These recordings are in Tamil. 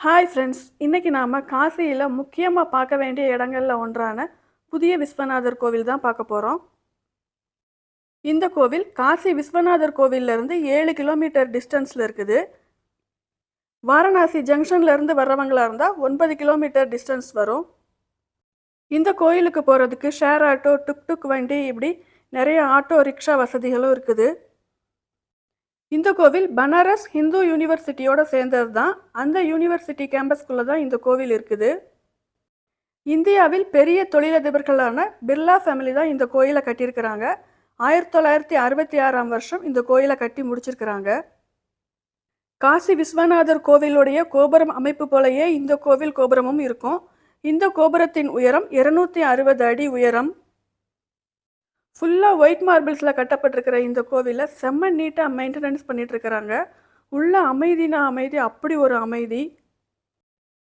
ஹாய் ஃப்ரெண்ட்ஸ் இன்றைக்கி நாம் காசியில் முக்கியமாக பார்க்க வேண்டிய இடங்களில் ஒன்றான புதிய விஸ்வநாதர் கோவில் தான் பார்க்க போகிறோம் இந்த கோவில் காசி விஸ்வநாதர் கோவில்லேருந்து ஏழு கிலோமீட்டர் டிஸ்டன்ஸில் இருக்குது. வாரணாசி ஜங்ஷன்லேருந்து வர்றவங்களாக இருந்தால் ஒன்பது கிலோமீட்டர் டிஸ்டன்ஸ் வரும். இந்த கோயிலுக்கு போகிறதுக்கு ஷேர் ஆட்டோ டுக் டுக் வண்டி இப்படி நிறைய ஆட்டோ ரிக்ஷா வசதிகளும் இருக்குது. இந்த கோவில் பனாரஸ் ஹிந்து யூனிவர்சிட்டியோட சேர்ந்தது தான் அந்த யூனிவர்சிட்டி கேம்பஸ்குள்ளே தான் இந்த கோவில் இருக்குது. இந்தியாவில் பெரிய தொழிலதிபர்களான பிர்லா ஃபேமிலி தான் இந்த கோயிலை கட்டியிருக்கிறாங்க. ஆயிரத்தி தொள்ளாயிரத்தி அறுபத்தி ஆறாம் வருஷம் இந்த கோயிலை கட்டி முடிச்சிருக்கிறாங்க. காசி விஸ்வநாதர் கோவிலுடைய கோபுரம் அமைப்பு போலயே இந்த கோவில் கோபுரமும் இருக்கும். இந்த கோபுரத்தின் உயரம் இருநூத்தி அறுபது அடி உயரம். ஃபுல்லாக ஒயிட் மார்பிள்ஸில் கட்டப்பட்டிருக்கிற இந்த கோவிலில் செம்ம நீட்டாக மெயின்டெனன்ஸ் பண்ணிட்டு இருக்கிறாங்க உள்ள அமைதினா அமைதி அப்படி ஒரு அமைதி.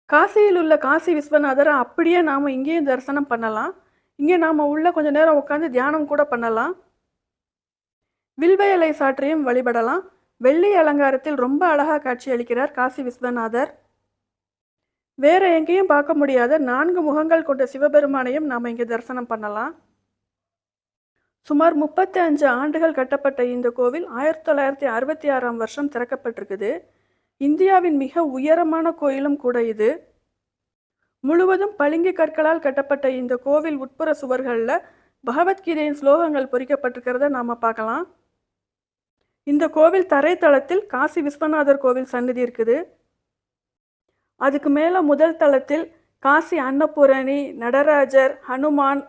காசியில் உள்ள காசி விஸ்வநாதரை அப்படியே நாம் இங்கேயும் தரிசனம் பண்ணலாம். இங்கே நாம் உள்ள கொஞ்ச நேரம் உட்காந்து தியானம் கூட பண்ணலாம். வில்வயலை சாற்றியும் வழிபடலாம். வெள்ளி அலங்காரத்தில் ரொம்ப அழகாக காட்சி அளிக்கிறார் காசி விஸ்வநாதர். வேற எங்கேயும் பார்க்க முடியாத நான்கு முகங்கள் கொண்ட சிவபெருமானையும் நாம் இங்கே தரிசனம் பண்ணலாம். சுமார் முப்பத்தி அஞ்சு ஆண்டுகள் கட்டப்பட்ட இந்த கோவில் ஆயிரத்தி தொள்ளாயிரத்தி அறுபத்தி ஆறாம் வருஷம் திறக்கப்பட்டிருக்குது. இந்தியாவின் மிக உயரமான கோயிலும் கூட இது. முழுவதும் பளிங்கு கற்களால் கட்டப்பட்ட இந்த கோவில் உட்புற சுவர்களில் பகவத்கீதையின் ஸ்லோகங்கள் பொறிக்கப்பட்டிருக்கிறத நாம் பார்க்கலாம். இந்த கோவில் தரைத்தளத்தில் காசி விஸ்வநாதர் கோவில் சன்னதி இருக்குது. அதுக்கு மேலே முதல் தளத்தில் காசி அன்னபூரணி நடராஜர் ஹனுமான்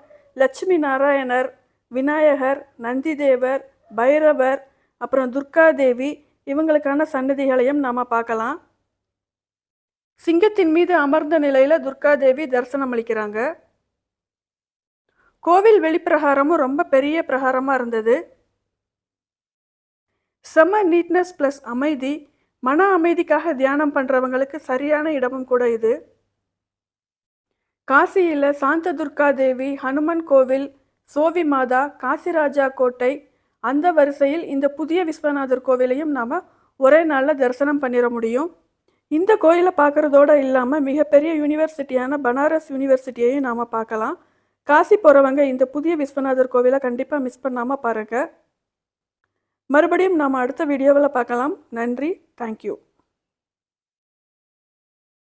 லட்சுமி நாராயணர் விநாயகர் நந்திதேவர் பைரவர் அப்புறம் துர்காதேவி இவங்களுக்கான சன்னதிகளையும் நாம் பார்க்கலாம். சிங்கத்தின் மீது அமர்ந்த நிலையில் துர்காதேவி தரிசனம் அளிக்கிறாங்க. கோவில் வெளிப்பிரகாரமும் ரொம்ப பெரிய பிரகாரமாக இருந்தது. செம நீட்னஸ் ப்ளஸ் அமைதி. மன அமைதிக்காக தியானம் பண்ணுறவங்களுக்கு சரியான இடமும் கூட இது. காசியில் சாந்த துர்கா தேவி ஹனுமன் கோவில் சோவி மாதா காசிராஜா கோட்டை அந்த வரிசையில் இந்த புதிய விஸ்வநாதர் கோவிலையும் நாம் ஒரே நாளில் தரிசனம் பண்ணிட முடியும். இந்த கோயிலை பார்க்குறதோடு இல்லாமல் மிகப்பெரிய யூனிவர்சிட்டியான பனாரஸ் யூனிவர்சிட்டியையும் நாம் பார்க்கலாம். காசி போகிறவங்க இந்த புதிய விஸ்வநாதர் கோவிலை கண்டிப்பாக மிஸ் பண்ணாமல் பாருங்கள் மறுபடியும் நாம் அடுத்த வீடியோவில் பார்க்கலாம். நன்றி. தேங்க்யூ